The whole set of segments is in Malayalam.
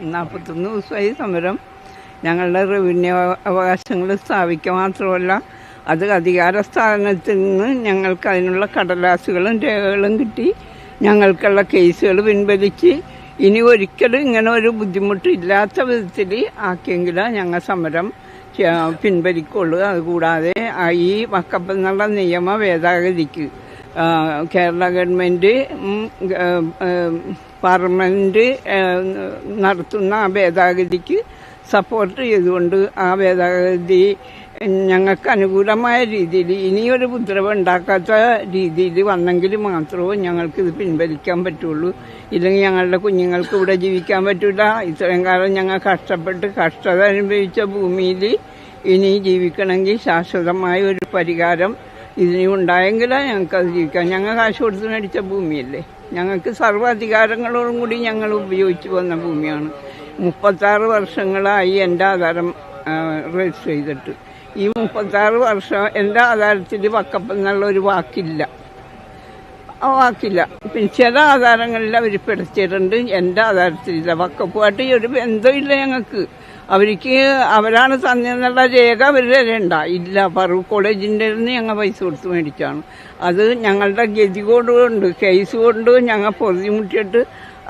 നാൽപ്പത്തൊന്ന് ദിവസമായി സമരം. ഞങ്ങളുടെ റവന്യൂ അവകാശങ്ങൾ സ്ഥാപിക്കുക മാത്രമല്ല അത് അധികാര സ്ഥാനത്തിൽ നിന്ന് ഞങ്ങൾക്ക് അതിനുള്ള കടലാസുകളും രേഖകളും കിട്ടി. ഞങ്ങൾക്കുള്ള കേസുകൾ പിൻവലിച്ച് ഇനി ഒരിക്കലും ഇങ്ങനെ ഒരു ബുദ്ധിമുട്ട് ഇല്ലാത്ത വിധത്തിൽ ആക്കിയെങ്കിൽ ഞങ്ങൾ സമരം പിൻവലിക്കുള്ളൂ. അതുകൂടാതെ ഈ വക്കപ്പെന്നുള്ള നിയമ ഭേദഗതിക്ക് കേരള ഗവൺമെന്റ് ഉം, പാർലമെന്റ് നടത്തുന്ന ആ ഭേദഗതിക്ക് സപ്പോർട്ട് ചെയ്തുകൊണ്ട് ആ ഭേദഗതി ഞങ്ങൾക്ക് അനുകൂലമായ രീതിയിൽ ഇനിയൊരു ഉപദ്രവം ഉണ്ടാക്കാത്ത രീതിയിൽ വന്നെങ്കിൽ മാത്രമേ ഞങ്ങൾക്ക് ഇത് പിൻവലിക്കാൻ പറ്റുള്ളൂ. ഇല്ലെങ്കിൽ ഞങ്ങളുടെ കുഞ്ഞുങ്ങൾക്ക് ഇവിടെ ജീവിക്കാൻ പറ്റില്ല ഇത്രയും കാലം ഞങ്ങൾ കഷ്ടപ്പെട്ട് കഷ്ടത അനുഭവിച്ച ഭൂമിയിൽ ഇനി ജീവിക്കണമെങ്കിൽ ശാശ്വതമായ ഒരു പരിഹാരം ഇതിന് ഉണ്ടായെങ്കിലാ ഞങ്ങൾക്ക് അത് ജീവിക്കാം ഞങ്ങൾ കാശ് കൊടുത്ത് മേടിച്ച ഭൂമിയല്ലേ? ഞങ്ങൾക്ക് സർവ അധികാരങ്ങളോടും കൂടി ഞങ്ങൾ ഉപയോഗിച്ചു വന്ന ഭൂമിയാണ്. മുപ്പത്താറ് വർഷങ്ങളായി എന്റെ ആധാരം രജിസ്റ്റർ ചെയ്തിട്ട്. ഈ മുപ്പത്താറ് വർഷം എന്റെ ആധാരത്തിൽ വക്കപ്പ് ഒരു വാക്കില്ല. ആ വാക്കില്ല. പിന്നെ ചില ആധാരങ്ങളിൽ അവർ പിടിച്ചിട്ടുണ്ട് എന്റെ ആധാരത്തിലില്ല. വക്കപ്പുമായിട്ട് ഒരു ബന്ധമില്ല ഞങ്ങൾക്ക്. അവർക്ക് അവരാണ് തന്നിരുന്നുള്ള രേഖ അവരുടെ ഉണ്ട ഇല്ല ഫറൂഖ് കോളേജിന്റെ നിന്ന് ഞങ്ങൾ പൈസ കൊടുത്ത് മേടിച്ചാണ്. അത് ഞങ്ങളുടെ ഗതി കൊണ്ട് കേസ് കൊണ്ട് ഞങ്ങൾ പൊതിമുട്ടിയിട്ട്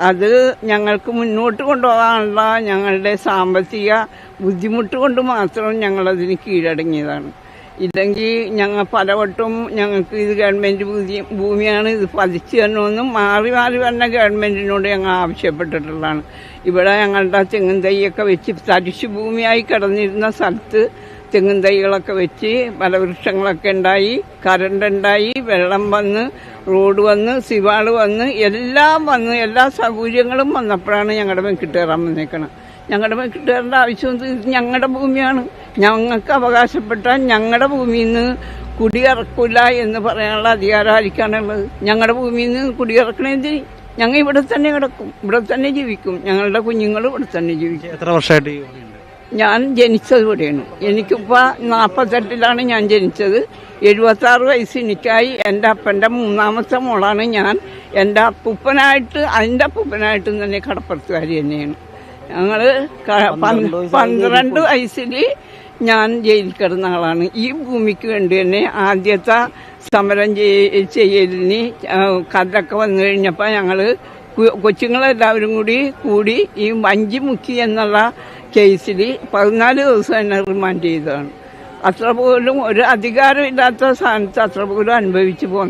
അത് ഞങ്ങൾക്ക് മുന്നോട്ട് കൊണ്ടുപോകാനുള്ള ഞങ്ങളുടെ സാമ്പത്തിക ബുദ്ധിമുട്ട് കൊണ്ട് മാത്രം ഞങ്ങളതിന് കീഴടങ്ങിയതാണ്. ഇല്ലെങ്കിൽ ഞങ്ങൾ പലവട്ടം ഞങ്ങൾക്ക് ഇത് ഗവൺമെന്റ് ഭൂമിയാണ് ഇത് പതിച്ചു തരണമെന്നും മാറി മാറി വന്ന ഗവൺമെന്റിനോട് ഞങ്ങൾ ആവശ്യപ്പെട്ടിട്ടുള്ളതാണ്. ഇവിടെ ഞങ്ങളുടെ തെങ്ങും തൈയൊക്കെ വെച്ച് തരിശു ഭൂമിയായി കിടന്നിരുന്ന സ്ഥലത്ത് തെങ്ങും തൈകളൊക്കെ വെച്ച് ഫലവൃക്ഷങ്ങളൊക്കെ ഉണ്ടായി കറണ്ട് ഉണ്ടായി വെള്ളം വന്ന് റോഡ് വന്ന് സിവാൾ വന്ന് എല്ലാം വന്ന് എല്ലാ സൗകര്യങ്ങളും വന്നപ്പോഴാണ് ഞങ്ങളുടെ വെങ്കിട്ടേറാൻ വന്നേക്കണം ഞങ്ങളുടെ കിട്ടേണ്ട ആവശ്യം ഞങ്ങളുടെ ഭൂമിയാണ്. ഞങ്ങൾക്ക് അവകാശപ്പെട്ട ഞങ്ങളുടെ ഭൂമിയിൽ നിന്ന് കുടിയിറക്കില്ല എന്ന് പറയാനുള്ള അധികാരം ആയിരിക്കാനുള്ളത് ഞങ്ങളുടെ ഭൂമിയിൽ നിന്ന് കുടിയിറക്കണമെങ്കിൽ ഞങ്ങൾ ഇവിടെ തന്നെ കിടക്കും. ഇവിടെ തന്നെ ജീവിക്കും. ഞങ്ങളുടെ കുഞ്ഞുങ്ങൾ ഇവിടെ തന്നെ ജീവിക്കും. എത്ര വർഷമായിട്ട്? ഞാൻ ജനിച്ചത് ഇവിടെയാണ്. എനിക്കിപ്പോൾ നാൽപ്പത്തെട്ടിലാണ് ഞാൻ ജനിച്ചത്. എഴുപത്തി ആറ് വയസ്സ് എനിക്കായി എന്റെ അപ്പന്റെ മൂന്നാമത്തെ മോളാണ് ഞാൻ. എന്റെ അപ്പൂപ്പനായിട്ട് അതിന്റെ അപ്പൂപ്പനായിട്ടും തന്നെ കടപ്പുറത്തുകാരി തന്നെയാണ്. ഞങ്ങൾ പന്ത്രണ്ട് വയസ്സിൽ ഞാൻ ജയിലിൽ കിടന്ന ആളാണ്. ഈ ഭൂമിക്ക് വേണ്ടി തന്നെ ആദ്യത്തെ സമരം ചെയ്യ- ചെയ്യലിന് കഥൊക്കെ വന്നു കഴിഞ്ഞപ്പോൾ ഞങ്ങൾ കൊച്ചുങ്ങളെല്ലാവരും കൂടി കൂടി ഈ വഞ്ചി മുക്കി എന്നുള്ള കേസിൽ പതിനാല് ദിവസം എന്നെ റിമാൻഡ് ചെയ്തതാണ്. അത്ര പോലും ഒരു അധികാരമില്ലാത്ത സ്ഥാനത്ത് അത്ര പോലും അനുഭവിച്ചു പോകുന്ന